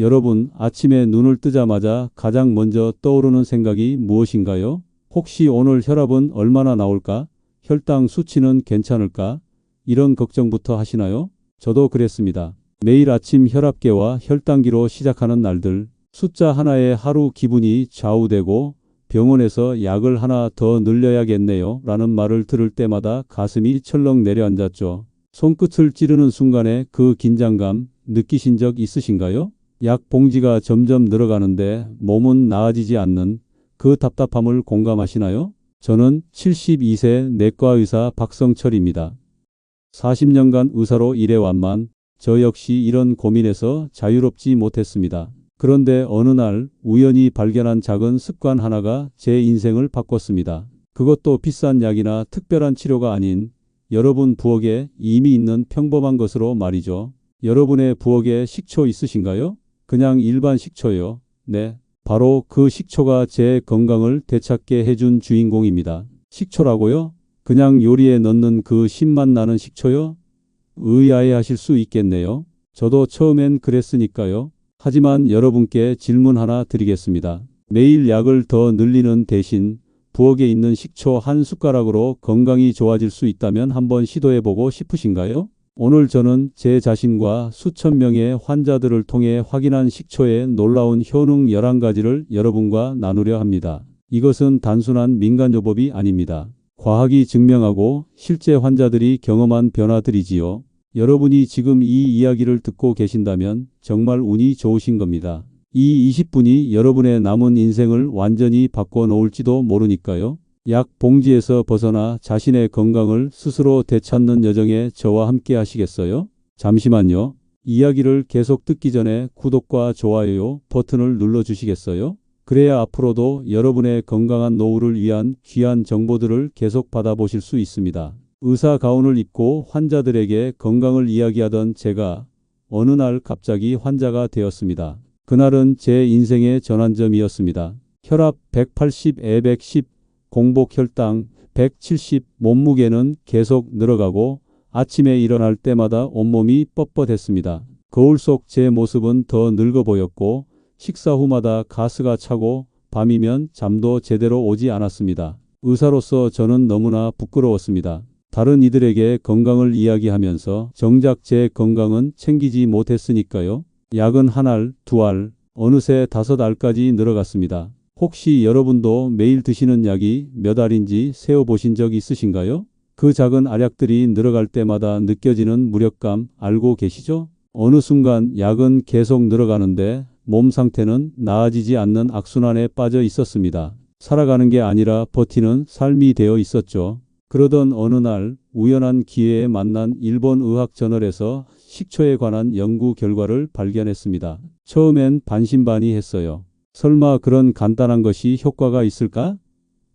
여러분, 아침에 눈을 뜨자마자 가장 먼저 떠오르는 생각이 무엇인가요? 혹시 오늘 혈압은 얼마나 나올까? 혈당 수치는 괜찮을까? 이런 걱정부터 하시나요? 저도 그랬습니다. 매일 아침 혈압계와 혈당기로 시작하는 날들, 숫자 하나에 하루 기분이 좌우되고 병원에서 약을 하나 더 늘려야겠네요. 라는 말을 들을 때마다 가슴이 철렁 내려앉았죠. 손끝을 찌르는 순간에 그 긴장감 느끼신 적 있으신가요? 약 봉지가 점점 늘어가는데 몸은 나아지지 않는 그 답답함을 공감하시나요? 저는 72세 내과 의사 박성철입니다. 40년간 의사로 일해왔만 저 역시 이런 고민에서 자유롭지 못했습니다. 그런데 어느 날 우연히 발견한 작은 습관 하나가 제 인생을 바꿨습니다. 그것도 비싼 약이나 특별한 치료가 아닌 여러분 부엌에 이미 있는 평범한 것으로 말이죠. 여러분의 부엌에 식초 있으신가요? 그냥 일반 식초요. 네. 바로 그 식초가 제 건강을 되찾게 해준 주인공입니다. 식초라고요? 그냥 요리에 넣는 그 신맛 나는 식초요? 의아해 하실 수 있겠네요. 저도 처음엔 그랬으니까요. 하지만 여러분께 질문 하나 드리겠습니다. 매일 약을 더 늘리는 대신 부엌에 있는 식초 한 숟가락으로 건강이 좋아질 수 있다면 한번 시도해보고 싶으신가요? 오늘 저는 제 자신과 수천 명의 환자들을 통해 확인한 식초의 놀라운 효능 11가지를 여러분과 나누려 합니다. 이것은 단순한 민간요법이 아닙니다. 과학이 증명하고 실제 환자들이 경험한 변화들이지요. 여러분이 지금 이 이야기를 듣고 계신다면 정말 운이 좋으신 겁니다. 이 20분이 여러분의 남은 인생을 완전히 바꿔 놓을지도 모르니까요. 약 봉지에서 벗어나 자신의 건강을 스스로 되찾는 여정에 저와 함께 하시겠어요? 잠시만요. 이야기를 계속 듣기 전에 구독과 좋아요 버튼을 눌러 주시겠어요? 그래야 앞으로도 여러분의 건강한 노후를 위한 귀한 정보들을 계속 받아보실 수 있습니다. 의사 가운을 입고 환자들에게 건강을 이야기하던 제가 어느 날 갑자기 환자가 되었습니다. 그날은 제 인생의 전환점이었습니다. 혈압 180에 110, 공복 혈당 170, 몸무게는 계속 늘어가고 아침에 일어날 때마다 온몸이 뻣뻣했습니다. 거울 속 제 모습은 더 늙어 보였고 식사 후마다 가스가 차고 밤이면 잠도 제대로 오지 않았습니다. 의사로서 저는 너무나 부끄러웠습니다. 다른 이들에게 건강을 이야기하면서 정작 제 건강은 챙기지 못했으니까요. 약은 한 알, 두 알, 어느새 다섯 알까지 늘어갔습니다. 혹시 여러분도 매일 드시는 약이 몇 알인지 세어보신 적 있으신가요? 그 작은 알약들이 늘어갈 때마다 느껴지는 무력감 알고 계시죠? 어느 순간 약은 계속 늘어가는데 몸 상태는 나아지지 않는 악순환에 빠져 있었습니다. 살아가는 게 아니라 버티는 삶이 되어 있었죠. 그러던 어느 날 우연한 기회에 만난 일본 의학 저널에서 식초에 관한 연구 결과를 발견했습니다. 처음엔 반신반의했어요. 설마 그런 간단한 것이 효과가 있을까?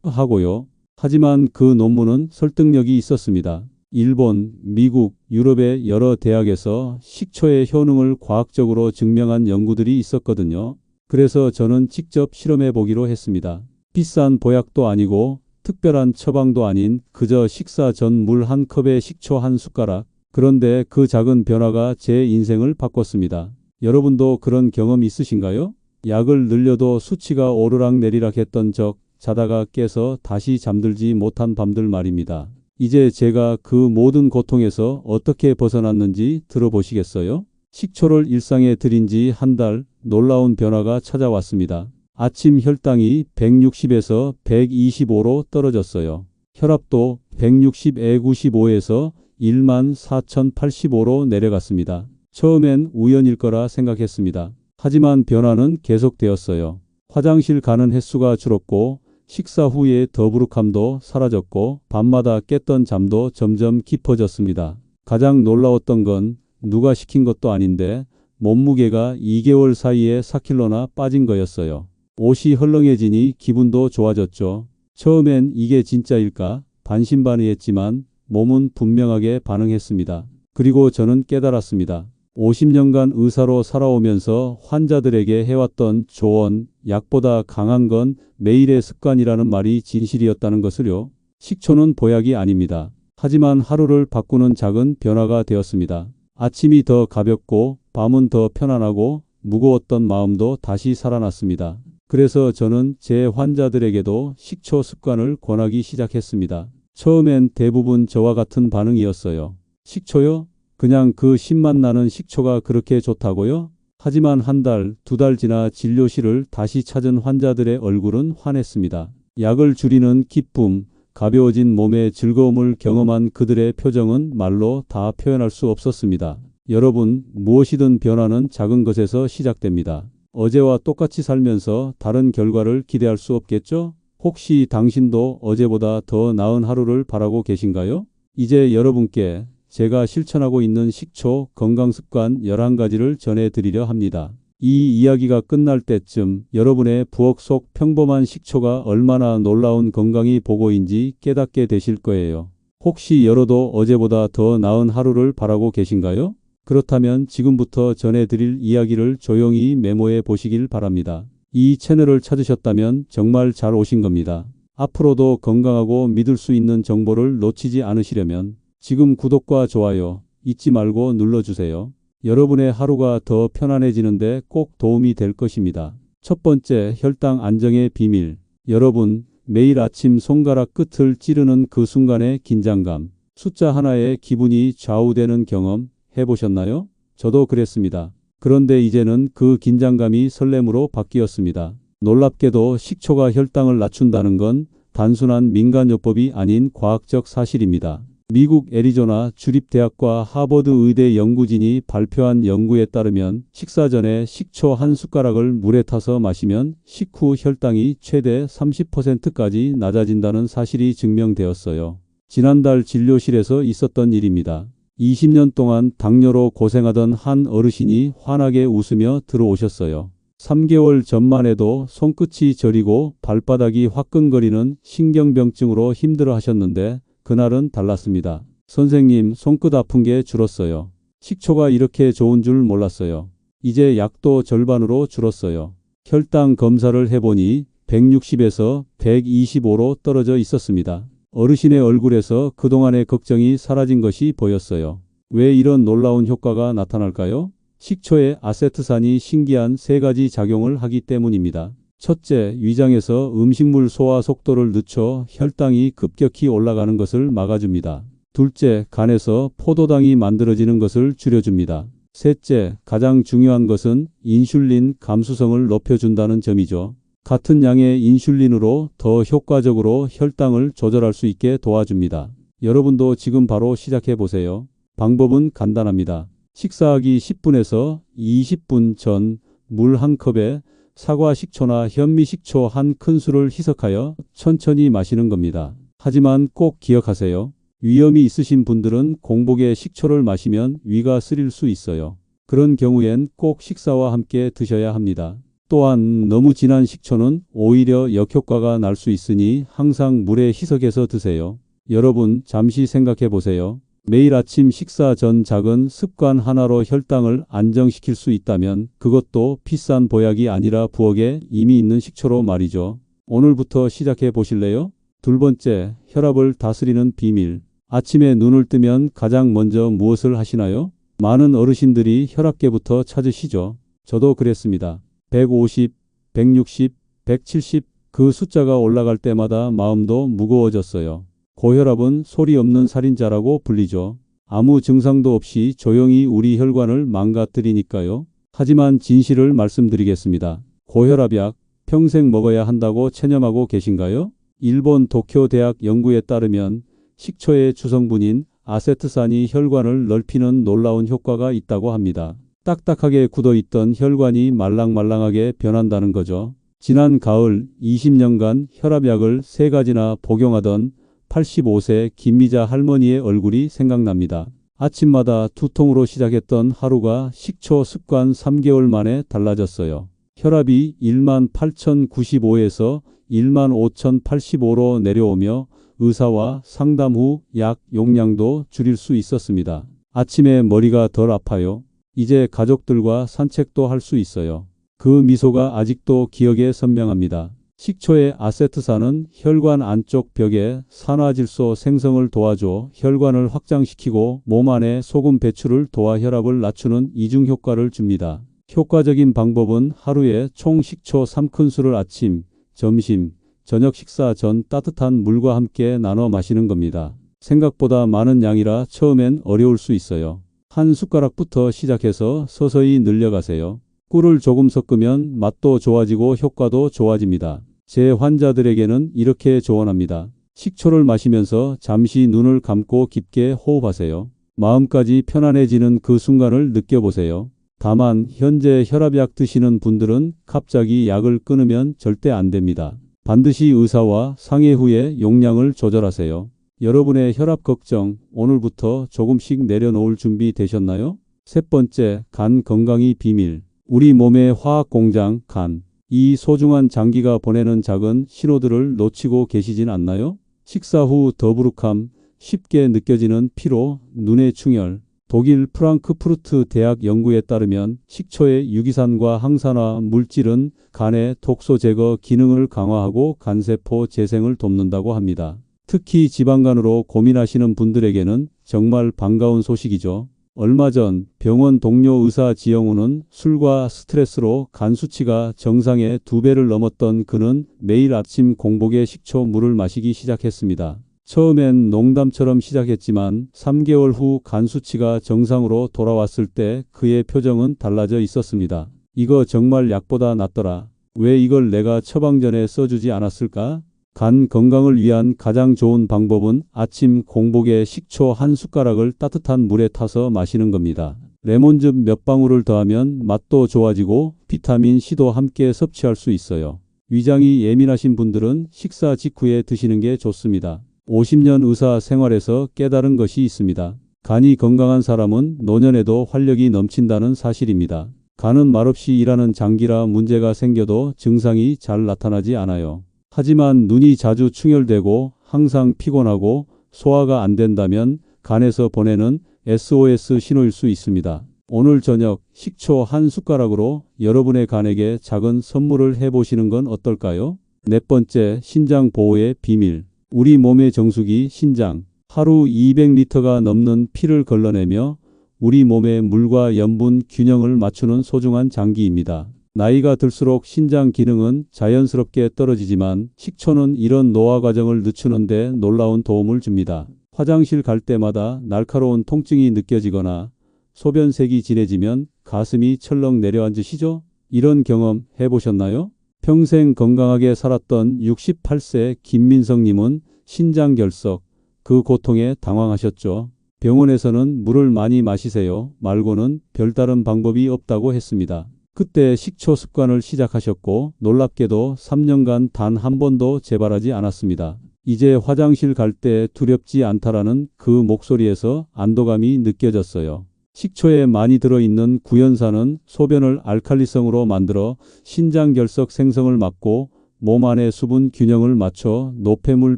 하고요. 하지만 그 논문은 설득력이 있었습니다. 일본, 미국, 유럽의 여러 대학에서 식초의 효능을 과학적으로 증명한 연구들이 있었거든요. 그래서 저는 직접 실험해 보기로 했습니다. 비싼 보약도 아니고 특별한 처방도 아닌 그저 식사 전 물 한 컵에 식초 한 숟가락. 그런데 그 작은 변화가 제 인생을 바꿨습니다. 여러분도 그런 경험 있으신가요? 약을 늘려도 수치가 오르락 내리락 했던 적, 자다가 깨서 다시 잠들지 못한 밤들 말입니다. 이제 제가 그 모든 고통에서 어떻게 벗어났는지 들어보시겠어요? 식초를 일상에 들인 지 한 달 놀라운 변화가 찾아왔습니다. 아침 혈당이 160에서 125로 떨어졌어요. 혈압도 160에 95에서 1만 4085로 내려갔습니다. 처음엔 우연일 거라 생각했습니다. 하지만 변화는 계속되었어요. 화장실 가는 횟수가 줄었고 식사 후에 더부룩함도 사라졌고 밤마다 깼던 잠도 점점 깊어졌습니다. 가장 놀라웠던 건 누가 시킨 것도 아닌데 몸무게가 2개월 사이에 4킬로나 빠진 거였어요. 옷이 헐렁해지니 기분도 좋아졌죠. 처음엔 이게 진짜일까 반신반의했지만 몸은 분명하게 반응했습니다. 그리고 저는 깨달았습니다. 50년간 의사로 살아오면서 환자들에게 해왔던 조언, 약보다 강한 건 매일의 습관이라는 말이 진실이었다는 것을요. 식초는 보약이 아닙니다. 하지만 하루를 바꾸는 작은 변화가 되었습니다. 아침이 더 가볍고 밤은 더 편안하고 무거웠던 마음도 다시 살아났습니다. 그래서 저는 제 환자들에게도 식초 습관을 권하기 시작했습니다. 처음엔 대부분 저와 같은 반응이었어요. 식초요? 그냥 그 신맛 나는 식초가 그렇게 좋다고요? 하지만 한 달, 두 달 지나 진료실을 다시 찾은 환자들의 얼굴은 환했습니다. 약을 줄이는 기쁨, 가벼워진 몸의 즐거움을 경험한 그들의 표정은 말로 다 표현할 수 없었습니다. 여러분, 무엇이든 변화는 작은 것에서 시작됩니다. 어제와 똑같이 살면서 다른 결과를 기대할 수 없겠죠? 혹시 당신도 어제보다 더 나은 하루를 바라고 계신가요? 이제 여러분께 제가 실천하고 있는 식초 건강 습관 11가지를 전해 드리려 합니다. 이 이야기가 끝날 때쯤 여러분의 부엌 속 평범한 식초가 얼마나 놀라운 건강이 보고인지 깨닫게 되실 거예요. 혹시 여러도 어제보다 더 나은 하루를 바라고 계신가요? 그렇다면 지금부터 전해드릴 이야기를 조용히 메모해 보시길 바랍니다. 이 채널을 찾으셨다면 정말 잘 오신 겁니다. 앞으로도 건강하고 믿을 수 있는 정보를 놓치지 않으시려면 지금 구독과 좋아요 잊지 말고 눌러주세요. 여러분의 하루가 더 편안해지는데 꼭 도움이 될 것입니다. 첫 번째, 혈당 안정의 비밀. 여러분, 매일 아침 손가락 끝을 찌르는 그 순간의 긴장감, 숫자 하나에 기분이 좌우되는 경험 해보셨나요? 저도 그랬습니다. 그런데 이제는 그 긴장감이 설렘으로 바뀌었습니다. 놀랍게도 식초가 혈당을 낮춘다는 건 단순한 민간요법이 아닌 과학적 사실입니다. 미국 애리조나 주립대학과 하버드 의대 연구진이 발표한 연구에 따르면 식사 전에 식초 한 숟가락을 물에 타서 마시면 식후 혈당이 최대 30%까지 낮아진다는 사실이 증명되었어요. 지난달 진료실에서 있었던 일입니다. 20년 동안 당뇨로 고생하던 한 어르신이 환하게 웃으며 들어오셨어요. 3개월 전만 해도 손끝이 저리고 발바닥이 화끈거리는 신경병증으로 힘들어 하셨는데 그날은 달랐습니다. 선생님, 손끝 아픈 게 줄었어요. 식초가 이렇게 좋은 줄 몰랐어요. 이제 약도 절반으로 줄었어요. 혈당 검사를 해보니 160에서 125로 떨어져 있었습니다. 어르신의 얼굴에서 그동안의 걱정이 사라진 것이 보였어요. 왜 이런 놀라운 효과가 나타날까요? 식초의 아세트산이 신기한 세 가지 작용을 하기 때문입니다. 첫째, 위장에서 음식물 소화 속도를 늦춰 혈당이 급격히 올라가는 것을 막아줍니다. 둘째, 간에서 포도당이 만들어지는 것을 줄여줍니다. 셋째, 가장 중요한 것은 인슐린 감수성을 높여준다는 점이죠. 같은 양의 인슐린으로 더 효과적으로 혈당을 조절할 수 있게 도와줍니다. 여러분도 지금 바로 시작해 보세요. 방법은 간단합니다. 식사하기 10분에서 20분 전 물 한 컵에 사과 식초나 현미 식초 한 큰술을 희석하여 천천히 마시는 겁니다. 하지만 꼭 기억하세요. 위험이 있으신 분들은 공복에 식초를 마시면 위가 쓰릴 수 있어요. 그런 경우엔 꼭 식사와 함께 드셔야 합니다. 또한 너무 진한 식초는 오히려 역효과가 날 수 있으니 항상 물에 희석해서 드세요. 여러분 잠시 생각해 보세요. 매일 아침 식사 전 작은 습관 하나로 혈당을 안정시킬 수 있다면 그것도 비싼 보약이 아니라 부엌에 이미 있는 식초로 말이죠. 오늘부터 시작해 보실래요? 둘 번째, 혈압을 다스리는 비밀. 아침에 눈을 뜨면 가장 먼저 무엇을 하시나요? 많은 어르신들이 혈압계부터 찾으시죠. 저도 그랬습니다. 150, 160, 170 그 숫자가 올라갈 때마다 마음도 무거워졌어요. 고혈압은 소리 없는 살인자라고 불리죠. 아무 증상도 없이 조용히 우리 혈관을 망가뜨리니까요. 하지만 진실을 말씀드리겠습니다. 고혈압약 평생 먹어야 한다고 체념하고 계신가요? 일본 도쿄 대학 연구에 따르면 식초의 주성분인 아세트산이 혈관을 넓히는 놀라운 효과가 있다고 합니다. 딱딱하게 굳어있던 혈관이 말랑말랑하게 변한다는 거죠. 지난 가을 20년간 혈압약을 3가지나 복용하던 85세 김미자 할머니의 얼굴이 생각납니다. 아침마다 두통으로 시작했던 하루가 식초 습관 3개월 만에 달라졌어요. 혈압이 1만 8,095에서 1만 5,085로 내려오며 의사와 상담 후 약 용량도 줄일 수 있었습니다. 아침에 머리가 덜 아파요. 이제 가족들과 산책도 할 수 있어요. 그 미소가 아직도 기억에 선명합니다. 식초의 아세트산은 혈관 안쪽 벽에 산화질소 생성을 도와줘 혈관을 확장시키고 몸 안에 소금 배출을 도와 혈압을 낮추는 이중 효과를 줍니다. 효과적인 방법은 하루에 총 식초 3큰술을 아침, 점심, 저녁 식사 전 따뜻한 물과 함께 나눠 마시는 겁니다. 생각보다 많은 양이라 처음엔 어려울 수 있어요. 한 숟가락부터 시작해서 서서히 늘려가세요. 꿀을 조금 섞으면 맛도 좋아지고 효과도 좋아집니다. 제 환자들에게는 이렇게 조언합니다. 식초를 마시면서 잠시 눈을 감고 깊게 호흡하세요. 마음까지 편안해지는 그 순간을 느껴보세요. 다만 현재 혈압약 드시는 분들은 갑자기 약을 끊으면 절대 안 됩니다. 반드시 의사와 상의 후에 용량을 조절하세요. 여러분의 혈압 걱정 오늘부터 조금씩 내려놓을 준비 되셨나요? 세 번째, 간 건강이 비밀. 우리 몸의 화학 공장, 간. 이 소중한 장기가 보내는 작은 신호들을 놓치고 계시진 않나요? 식사 후 더부룩함, 쉽게 느껴지는 피로, 눈의 충혈. 독일 프랑크푸르트 대학 연구에 따르면 식초의 유기산과 항산화 물질은 간의 독소 제거 기능을 강화하고 간세포 재생을 돕는다고 합니다. 특히 지방간으로 고민하시는 분들에게는 정말 반가운 소식이죠. 얼마 전 병원 동료 의사 지영우는 술과 스트레스로 간 수치가 정상의 두 배를 넘었던 그는 매일 아침 공복에 식초 물을 마시기 시작했습니다. 처음엔 농담처럼 시작했지만 3개월 후 간 수치가 정상으로 돌아왔을 때 그의 표정은 달라져 있었습니다. 이거 정말 약보다 낫더라. 왜 이걸 내가 처방전에 써주지 않았을까? 간 건강을 위한 가장 좋은 방법은 아침 공복에 식초 한 숟가락을 따뜻한 물에 타서 마시는 겁니다. 레몬즙 몇 방울을 더하면 맛도 좋아지고 비타민 C도 함께 섭취할 수 있어요. 위장이 예민하신 분들은 식사 직후에 드시는 게 좋습니다. 50년 의사 생활에서 깨달은 것이 있습니다. 간이 건강한 사람은 노년에도 활력이 넘친다는 사실입니다. 간은 말없이 일하는 장기라 문제가 생겨도 증상이 잘 나타나지 않아요. 하지만 눈이 자주 충혈되고 항상 피곤하고 소화가 안 된다면 간에서 보내는 SOS 신호일 수 있습니다. 오늘 저녁 식초 한 숟가락으로 여러분의 간에게 작은 선물을 해보시는 건 어떨까요? 네 번째, 신장 보호의 비밀. 우리 몸의 정수기 신장. 하루 200리터가 넘는 피를 걸러내며 우리 몸의 물과 염분 균형을 맞추는 소중한 장기입니다. 나이가 들수록 신장 기능은 자연스럽게 떨어지지만 식초는 이런 노화 과정을 늦추는데 놀라운 도움을 줍니다. 화장실 갈 때마다 날카로운 통증이 느껴지거나 소변색이 진해지면 가슴이 철렁 내려앉으시죠? 이런 경험 해보셨나요? 평생 건강하게 살았던 68세 김민성님은 신장결석, 그 고통에 당황하셨죠. 병원에서는 물을 많이 마시세요 말고는 별다른 방법이 없다고 했습니다. 그때 식초 습관을 시작하셨고 놀랍게도 3년간 단 한 번도 재발하지 않았습니다. 이제 화장실 갈 때 두렵지 않다라는 그 목소리에서 안도감이 느껴졌어요. 식초에 많이 들어있는 구연산은 소변을 알칼리성으로 만들어 신장결석 생성을 막고 몸 안의 수분 균형을 맞춰 노폐물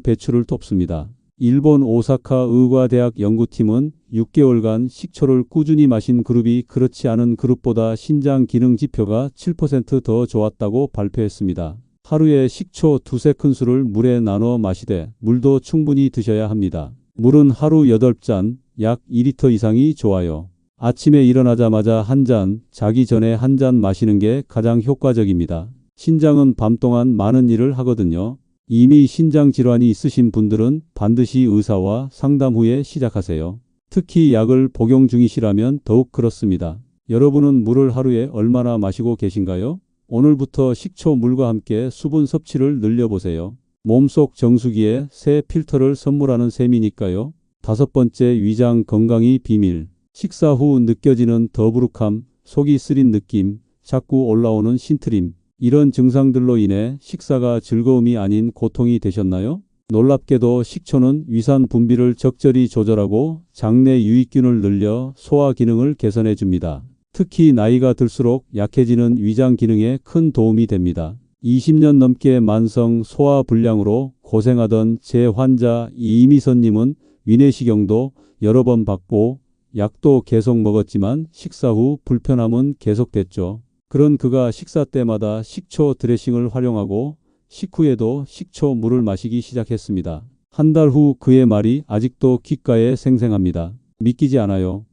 배출을 돕습니다. 일본 오사카 의과대학 연구팀은 6개월간 식초를 꾸준히 마신 그룹이 그렇지 않은 그룹보다 신장 기능 지표가 7%더 좋았다고 발표했습니다. 하루에 식초 두세 큰술을 물에 나눠 마시되 물도 충분히 드셔야 합니다. 물은 하루 8잔, 약 2리터 이상이 좋아요. 아침에 일어나자마자 한 잔, 자기 전에 한 잔 마시는 게 가장 효과적입니다. 신장은 밤 동안 많은 일을 하거든요. 이미 신장 질환이 있으신 분들은 반드시 의사와 상담 후에 시작하세요. 특히 약을 복용 중이시라면 더욱 그렇습니다. 여러분은 물을 하루에 얼마나 마시고 계신가요? 오늘부터 식초 물과 함께 수분 섭취를 늘려보세요. 몸속 정수기에 새 필터를 선물하는 셈이니까요. 다섯 번째 위장 건강이 비밀. 식사 후 느껴지는 더부룩함, 속이 쓰린 느낌, 자꾸 올라오는 신트림. 이런 증상들로 인해 식사가 즐거움이 아닌 고통이 되셨나요? 놀랍게도 식초는 위산 분비를 적절히 조절하고 장내 유익균을 늘려 소화 기능을 개선해 줍니다. 특히 나이가 들수록 약해지는 위장 기능에 큰 도움이 됩니다. 20년 넘게 만성 소화 불량으로 고생하던 제 환자 이미선님은 위내시경도 여러 번 받고 약도 계속 먹었지만 식사 후 불편함은 계속됐죠. 그런 그가 식사 때마다 식초 드레싱을 활용하고 식후에도 식초 물을 마시기 시작했습니다. 한 달 후 그의 말이 아직도 귓가에 생생합니다. 믿기지 않아요.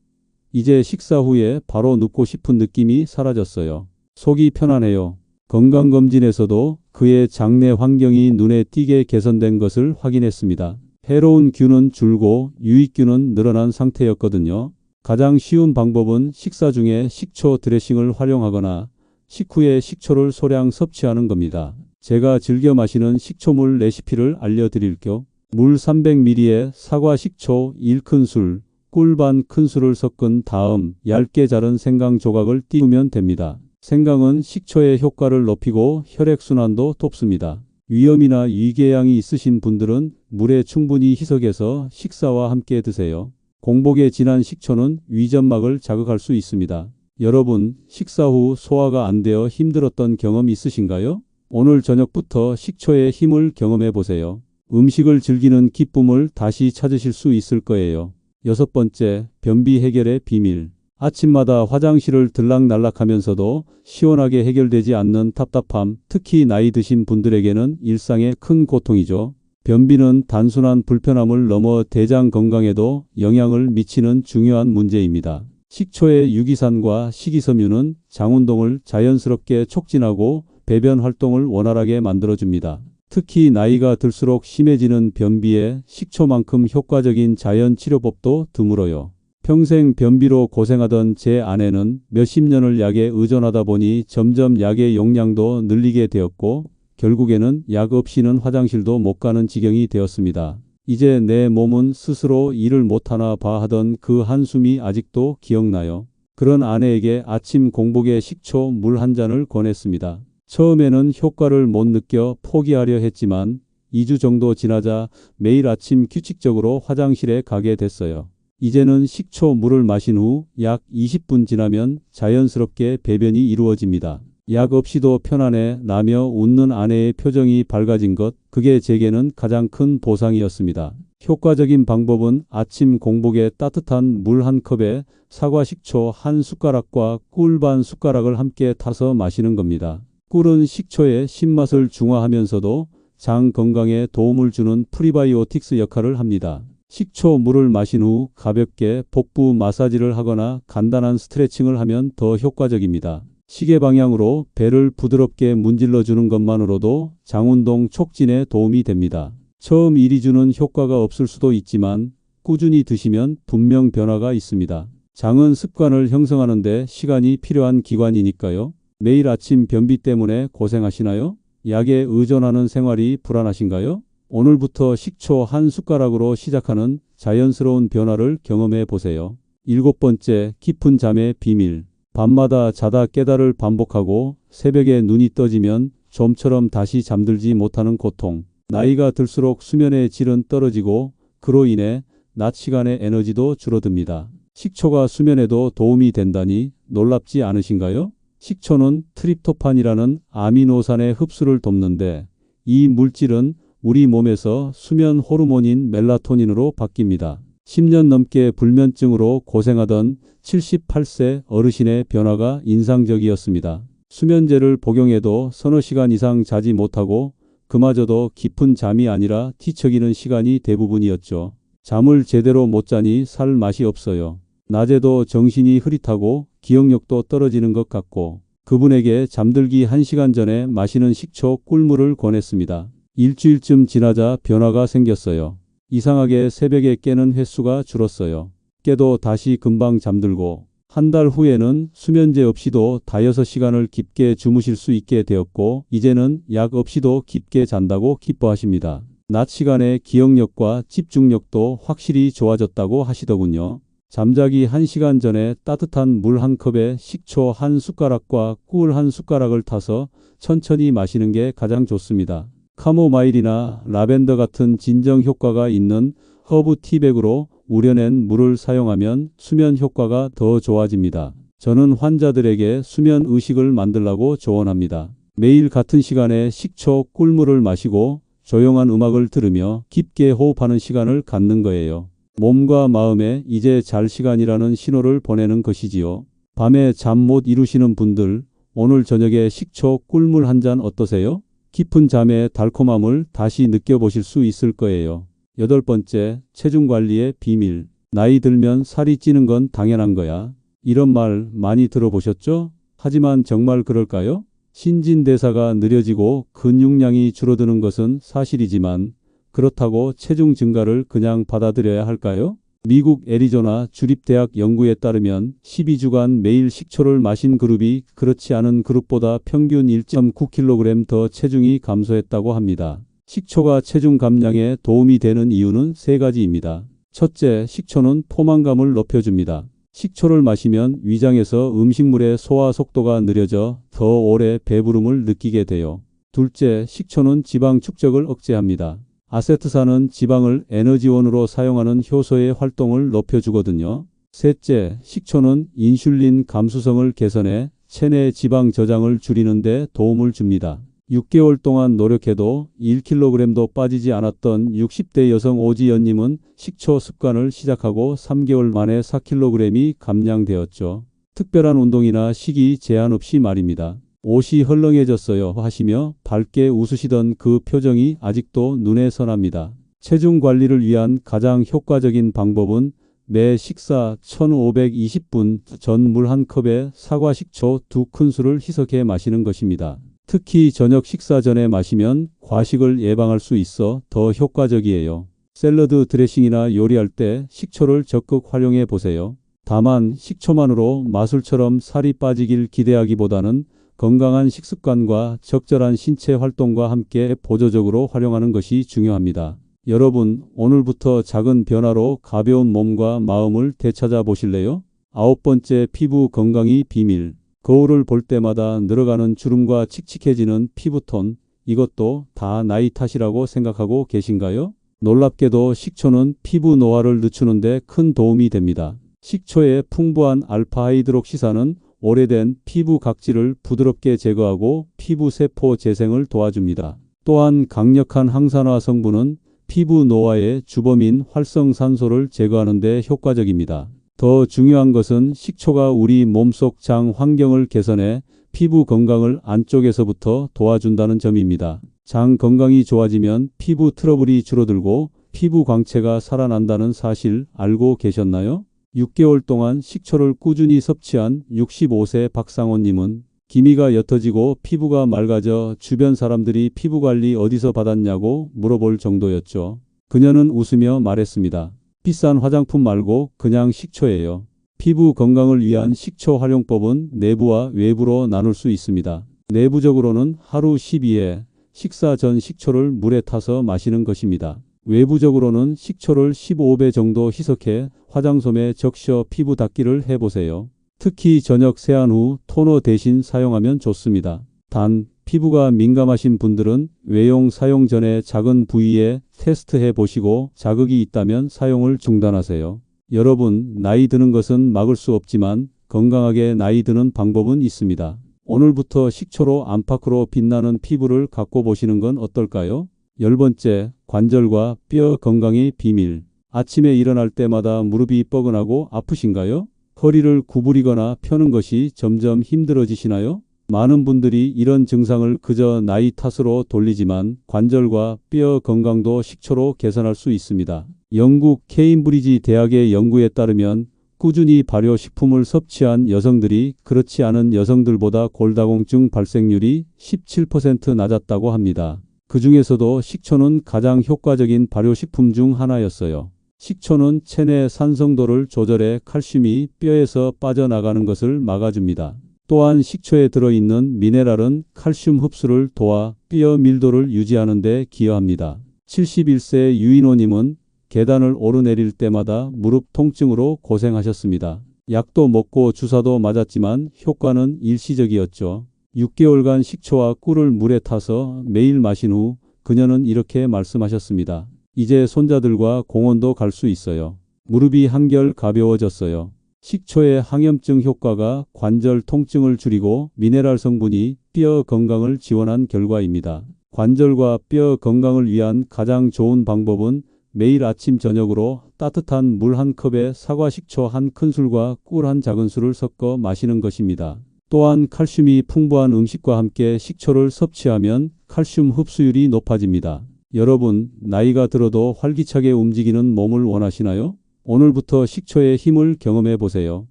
이제 식사 후에 바로 눕고 싶은 느낌이 사라졌어요. 속이 편안해요. 건강검진에서도 그의 장내 환경이 눈에 띄게 개선된 것을 확인했습니다. 해로운 균은 줄고 유익균은 늘어난 상태였거든요. 가장 쉬운 방법은 식사 중에 식초 드레싱을 활용하거나 식후에 식초를 소량 섭취하는 겁니다. 제가 즐겨 마시는 식초물 레시피를 알려드릴게요. 물 300ml에 사과 식초 1큰술, 꿀 반 큰술을 섞은 다음 얇게 자른 생강 조각을 띄우면 됩니다. 생강은 식초의 효과를 높이고 혈액순환도 돕습니다. 위염이나 위궤양이 있으신 분들은 물에 충분히 희석해서 식사와 함께 드세요. 공복에 진한 식초는 위점막을 자극할 수 있습니다. 여러분, 식사 후 소화가 안 되어 힘들었던 경험 있으신가요? 오늘 저녁부터 식초의 힘을 경험해 보세요. 음식을 즐기는 기쁨을 다시 찾으실 수 있을 거예요. 여섯 번째, 변비 해결의 비밀. 아침마다 화장실을 들락날락하면서도 시원하게 해결되지 않는 답답함, 특히 나이 드신 분들에게는 일상의 큰 고통이죠. 변비는 단순한 불편함을 넘어 대장 건강에도 영향을 미치는 중요한 문제입니다. 식초의 유기산과 식이섬유는 장운동을 자연스럽게 촉진하고 배변 활동을 원활하게 만들어줍니다. 특히 나이가 들수록 심해지는 변비에 식초만큼 효과적인 자연 치료법도 드물어요. 평생 변비로 고생하던 제 아내는 몇십 년을 약에 의존하다 보니 점점 약의 용량도 늘리게 되었고 결국에는 약 없이는 화장실도 못 가는 지경이 되었습니다. 이제 내 몸은 스스로 일을 못하나 봐 하던 그 한숨이 아직도 기억나요. 그런 아내에게 아침 공복에 식초 물 한 잔을 권했습니다. 처음에는 효과를 못 느껴 포기하려 했지만 2주 정도 지나자 매일 아침 규칙적으로 화장실에 가게 됐어요. 이제는 식초 물을 마신 후 약 20분 지나면 자연스럽게 배변이 이루어집니다. 약 없이도 편안해 나며 웃는 아내의 표정이 밝아진 것, 그게 제게는 가장 큰 보상이었습니다. 효과적인 방법은 아침 공복에 따뜻한 물 한 컵에 사과 식초 한 숟가락과 꿀 반 숟가락을 함께 타서 마시는 겁니다. 꿀은 식초의 신맛을 중화하면서도 장 건강에 도움을 주는 프리바이오틱스 역할을 합니다. 식초 물을 마신 후 가볍게 복부 마사지를 하거나 간단한 스트레칭을 하면 더 효과적입니다. 시계 방향으로 배를 부드럽게 문질러 주는 것만으로도 장운동 촉진에 도움이 됩니다. 처음 일이 주는 효과가 없을 수도 있지만 꾸준히 드시면 분명 변화가 있습니다. 장은 습관을 형성하는데 시간이 필요한 기관이니까요. 매일 아침 변비 때문에 고생하시나요? 약에 의존하는 생활이 불안하신가요? 오늘부터 식초 한 숟가락으로 시작하는 자연스러운 변화를 경험해 보세요. 일곱 번째, 깊은 잠의 비밀. 밤마다 자다 깨달을 반복하고 새벽에 눈이 떠지면 좀처럼 다시 잠들지 못하는 고통. 나이가 들수록 수면의 질은 떨어지고 그로 인해 낮 시간의 에너지도 줄어듭니다. 식초가 수면에도 도움이 된다니 놀랍지 않으신가요? 식초는 트립토판이라는 아미노산의 흡수를 돕는데 이 물질은 우리 몸에서 수면 호르몬인 멜라토닌으로 바뀝니다. 10년 넘게 불면증으로 고생하던 78세 어르신의 변화가 인상적이었습니다. 수면제를 복용해도 서너 시간 이상 자지 못하고 그마저도 깊은 잠이 아니라 뒤척이는 시간이 대부분이었죠. 잠을 제대로 못 자니 살 맛이 없어요. 낮에도 정신이 흐릿하고 기억력도 떨어지는 것 같고 그분에게 잠들기 1시간 전에 마시는 식초 꿀물을 권했습니다. 일주일쯤 지나자 변화가 생겼어요. 이상하게 새벽에 깨는 횟수가 줄었어요. 깨도 다시 금방 잠들고 한 달 후에는 수면제 없이도 다여섯 시간을 깊게 주무실 수 있게 되었고 이제는 약 없이도 깊게 잔다고 기뻐하십니다. 낮 시간에 기억력과 집중력도 확실히 좋아졌다고 하시더군요. 잠자기 1시간 전에 따뜻한 물 한 컵에 식초 한 숟가락과 꿀 한 숟가락을 타서 천천히 마시는 게 가장 좋습니다. 카모마일이나 라벤더 같은 진정 효과가 있는 허브 티백으로 우려낸 물을 사용하면 수면 효과가 더 좋아집니다. 저는 환자들에게 수면 의식을 만들라고 조언합니다. 매일 같은 시간에 식초 꿀물을 마시고 조용한 음악을 들으며 깊게 호흡하는 시간을 갖는 거예요. 몸과 마음에 이제 잘 시간이라는 신호를 보내는 것이지요. 밤에 잠 못 이루시는 분들, 오늘 저녁에 식초 꿀물 한 잔 어떠세요? 깊은 잠의 달콤함을 다시 느껴보실 수 있을 거예요. 여덟 번째, 체중 관리의 비밀. 나이 들면 살이 찌는 건 당연한 거야. 이런 말 많이 들어보셨죠? 하지만 정말 그럴까요? 신진대사가 느려지고 근육량이 줄어드는 것은 사실이지만 그렇다고 체중 증가를 그냥 받아들여야 할까요? 미국 애리조나 주립대학 연구에 따르면 12주간 매일 식초를 마신 그룹이 그렇지 않은 그룹보다 평균 1.9kg 더 체중이 감소했다고 합니다. 식초가 체중 감량에 도움이 되는 이유는 세 가지입니다. 첫째, 식초는 포만감을 높여줍니다. 식초를 마시면 위장에서 음식물의 소화 속도가 느려져 더 오래 배부름을 느끼게 돼요. 둘째, 식초는 지방 축적을 억제합니다. 아세트산은 지방을 에너지원으로 사용하는 효소의 활동을 높여주거든요. 셋째, 식초는 인슐린 감수성을 개선해 체내 지방 저장을 줄이는 데 도움을 줍니다. 6개월 동안 노력해도 1kg도 빠지지 않았던 60대 여성 오지연님은 식초 습관을 시작하고 3개월 만에 4kg이 감량되었죠. 특별한 운동이나 식이 제한 없이 말입니다. 옷이 헐렁해졌어요 하시며 밝게 웃으시던 그 표정이 아직도 눈에 선합니다. 체중 관리를 위한 가장 효과적인 방법은 매 식사 1520분 전 물 한 컵에 사과 식초 두 큰술을 희석해 마시는 것입니다. 특히 저녁 식사 전에 마시면 과식을 예방할 수 있어 더 효과적이에요. 샐러드 드레싱이나 요리할 때 식초를 적극 활용해 보세요. 다만 식초만으로 마술처럼 살이 빠지길 기대하기보다는 건강한 식습관과 적절한 신체 활동과 함께 보조적으로 활용하는 것이 중요합니다. 여러분, 오늘부터 작은 변화로 가벼운 몸과 마음을 되찾아 보실래요? 아홉 번째 피부 건강이 비밀. 거울을 볼 때마다 늘어가는 주름과 칙칙해지는 피부톤, 이것도 다 나이 탓이라고 생각하고 계신가요? 놀랍게도 식초는 피부 노화를 늦추는데 큰 도움이 됩니다. 식초의 풍부한 알파하이드록시산은 오래된 피부 각질을 부드럽게 제거하고 피부 세포 재생을 도와줍니다. 또한 강력한 항산화 성분은 피부 노화의 주범인 활성산소를 제거하는 데 효과적입니다. 더 중요한 것은 식초가 우리 몸속 장 환경을 개선해 피부 건강을 안쪽에서부터 도와준다는 점입니다. 장 건강이 좋아지면 피부 트러블이 줄어들고 피부 광채가 살아난다는 사실 알고 계셨나요? 6개월 동안 식초를 꾸준히 섭취한 65세 박상호님은 기미가 옅어지고 피부가 맑아져 주변 사람들이 피부 관리 어디서 받았냐고 물어볼 정도였죠. 그녀는 웃으며 말했습니다. 비싼 화장품 말고 그냥 식초예요. 피부 건강을 위한 식초 활용법은 내부와 외부로 나눌 수 있습니다. 내부적으로는 하루 12회 식사 전 식초를 물에 타서 마시는 것입니다. 외부적으로는 식초를 15배 정도 희석해 화장솜에 적셔 피부 닦기를 해보세요. 특히 저녁 세안 후 토너 대신 사용하면 좋습니다. 단 피부가 민감하신 분들은 외용 사용 전에 작은 부위에 테스트해 보시고 자극이 있다면 사용을 중단하세요. 여러분, 나이 드는 것은 막을 수 없지만 건강하게 나이 드는 방법은 있습니다. 오늘부터 식초로 안팎으로 빛나는 피부를 갖고 보시는 건 어떨까요? 열 번째, 관절과 뼈 건강의 비밀. 아침에 일어날 때마다 무릎이 뻐근하고 아프신가요? 허리를 구부리거나 펴는 것이 점점 힘들어지시나요? 많은 분들이 이런 증상을 그저 나이 탓으로 돌리지만 관절과 뼈 건강도 식초로 개선할 수 있습니다. 영국 케임브리지 대학의 연구에 따르면 꾸준히 발효식품을 섭취한 여성들이 그렇지 않은 여성들보다 골다공증 발생률이 17% 낮았다고 합니다. 그 중에서도 식초는 가장 효과적인 발효식품 중 하나였어요. 식초는 체내 산성도를 조절해 칼슘이 뼈에서 빠져나가는 것을 막아줍니다. 또한 식초에 들어있는 미네랄은 칼슘 흡수를 도와 뼈 밀도를 유지하는 데 기여합니다. 71세 유인호님은 계단을 오르내릴 때마다 무릎 통증으로 고생하셨습니다. 약도 먹고 주사도 맞았지만 효과는 일시적이었죠. 6개월간 식초와 꿀을 물에 타서 매일 마신 후 그녀는 이렇게 말씀하셨습니다. 이제 손자들과 공원도 갈 수 있어요. 무릎이 한결 가벼워졌어요. 식초의 항염증 효과가 관절 통증을 줄이고 미네랄 성분이 뼈 건강을 지원한 결과입니다. 관절과 뼈 건강을 위한 가장 좋은 방법은 매일 아침 저녁으로 따뜻한 물 한 컵에 사과 식초 한 큰술과 꿀 한 작은술을 섞어 마시는 것입니다. 또한 칼슘이 풍부한 음식과 함께 식초를 섭취하면 칼슘 흡수율이 높아집니다. 여러분, 나이가 들어도 활기차게 움직이는 몸을 원하시나요? 오늘부터 식초의 힘을 경험해 보세요.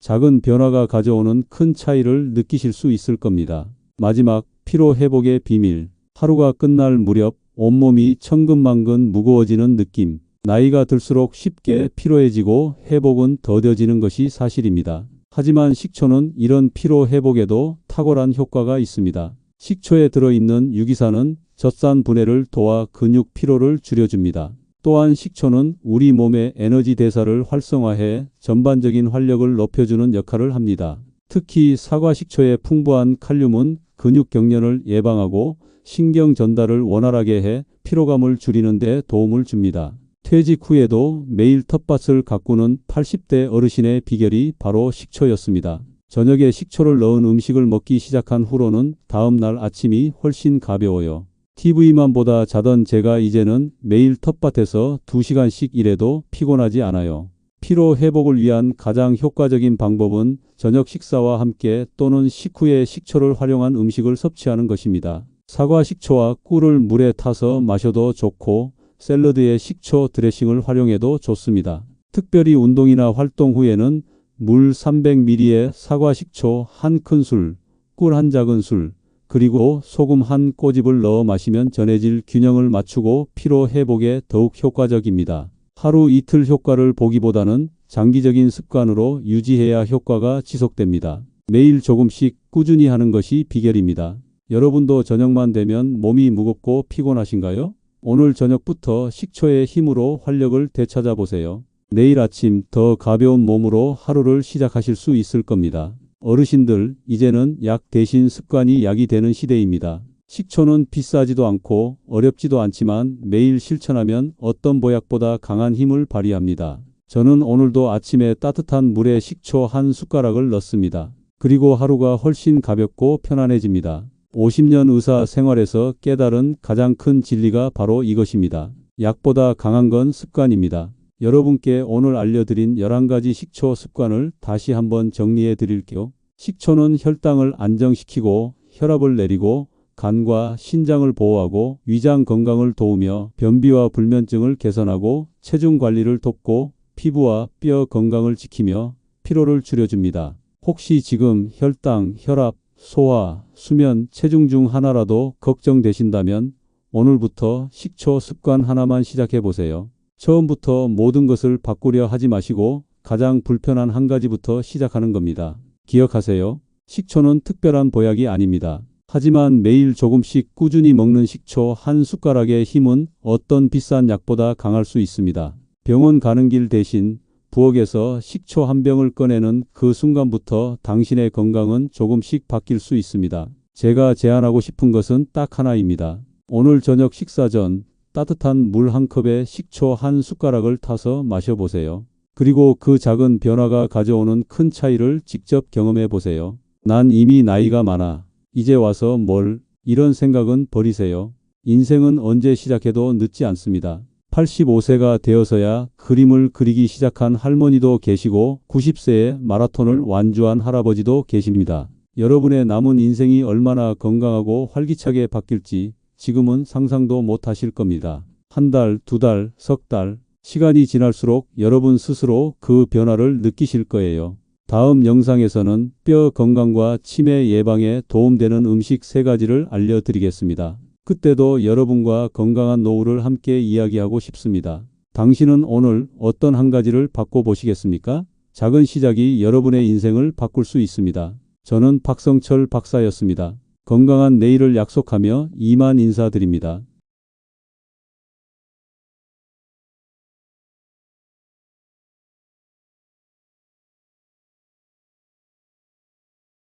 작은 변화가 가져오는 큰 차이를 느끼실 수 있을 겁니다. 마지막 피로 회복의 비밀. 하루가 끝날 무렵 온몸이 천근만근 무거워지는 느낌. 나이가 들수록 쉽게 피로해지고 회복은 더뎌지는 것이 사실입니다. 하지만 식초는 이런 피로 회복에도 탁월한 효과가 있습니다. 식초에 들어있는 유기산은 젖산 분해를 도와 근육 피로를 줄여줍니다. 또한 식초는 우리 몸의 에너지 대사를 활성화해 전반적인 활력을 높여주는 역할을 합니다. 특히 사과 식초의 풍부한 칼륨은 근육 경련을 예방하고 신경 전달을 원활하게 해 피로감을 줄이는 데 도움을 줍니다. 퇴직 후에도 매일 텃밭을 가꾸는 80대 어르신의 비결이 바로 식초였습니다. 저녁에 식초를 넣은 음식을 먹기 시작한 후로는 다음 날 아침이 훨씬 가벼워요. TV만 보다 자던 제가 이제는 매일 텃밭에서 2시간씩 일해도 피곤하지 않아요. 피로 회복을 위한 가장 효과적인 방법은 저녁 식사와 함께 또는 식후에 식초를 활용한 음식을 섭취하는 것입니다. 사과 식초와 꿀을 물에 타서 마셔도 좋고 샐러드에 식초 드레싱을 활용해도 좋습니다. 특별히 운동이나 활동 후에는 물 300ml에 사과 식초 한 큰술, 꿀 한 작은술, 그리고 소금 한 꼬집을 넣어 마시면 전해질 균형을 맞추고 피로 회복에 더욱 효과적입니다. 하루 이틀 효과를 보기보다는 장기적인 습관으로 유지해야 효과가 지속됩니다. 매일 조금씩 꾸준히 하는 것이 비결입니다. 여러분도 저녁만 되면 몸이 무겁고 피곤하신가요? 오늘 저녁부터 식초의 힘으로 활력을 되찾아 보세요. 내일 아침 더 가벼운 몸으로 하루를 시작하실 수 있을 겁니다. 어르신들, 이제는 약 대신 습관이 약이 되는 시대입니다. 식초는 비싸지도 않고 어렵지도 않지만 매일 실천하면 어떤 보약보다 강한 힘을 발휘합니다. 저는 오늘도 아침에 따뜻한 물에 식초 한 숟가락을 넣습니다. 그리고 하루가 훨씬 가볍고 편안해집니다. 50년 의사 생활에서 깨달은 가장 큰 진리가 바로 이것입니다. 약보다 강한 건 습관입니다. 여러분께 오늘 알려드린 11가지 식초 습관을 다시 한번 정리해 드릴게요. 식초는 혈당을 안정시키고 혈압을 내리고 간과 신장을 보호하고 위장 건강을 도우며 변비와 불면증을 개선하고 체중 관리를 돕고 피부와 뼈 건강을 지키며 피로를 줄여줍니다. 혹시 지금 혈당, 혈압, 소화, 수면, 체중 중 하나라도 걱정되신다면 오늘부터 식초 습관 하나만 시작해 보세요. 처음부터 모든 것을 바꾸려 하지 마시고 가장 불편한 한 가지부터 시작하는 겁니다. 기억하세요. 식초는 특별한 보약이 아닙니다. 하지만 매일 조금씩 꾸준히 먹는 식초 한 숟가락의 힘은 어떤 비싼 약보다 강할 수 있습니다. 병원 가는 길 대신 부엌에서 식초 한 병을 꺼내는 그 순간부터 당신의 건강은 조금씩 바뀔 수 있습니다. 제가 제안하고 싶은 것은 딱 하나입니다. 오늘 저녁 식사 전 따뜻한 물 한 컵에 식초 한 숟가락을 타서 마셔보세요. 그리고 그 작은 변화가 가져오는 큰 차이를 직접 경험해 보세요. 난 이미 나이가 많아. 이제 와서 뭘, 이런 생각은 버리세요. 인생은 언제 시작해도 늦지 않습니다. 85세가 되어서야 그림을 그리기 시작한 할머니도 계시고 90세에 마라톤을 완주한 할아버지도 계십니다. 여러분의 남은 인생이 얼마나 건강하고 활기차게 바뀔지 지금은 상상도 못 하실 겁니다. 한 달, 두 달, 석 달, 시간이 지날수록 여러분 스스로 그 변화를 느끼실 거예요. 다음 영상에서는 뼈 건강과 치매 예방에 도움되는 음식 세 가지를 알려드리겠습니다. 그때도 여러분과 건강한 노후를 함께 이야기하고 싶습니다. 당신은 오늘 어떤 한 가지를 바꿔보시겠습니까? 작은 시작이 여러분의 인생을 바꿀 수 있습니다. 저는 박성철 박사였습니다. 건강한 내일을 약속하며 이만 인사드립니다.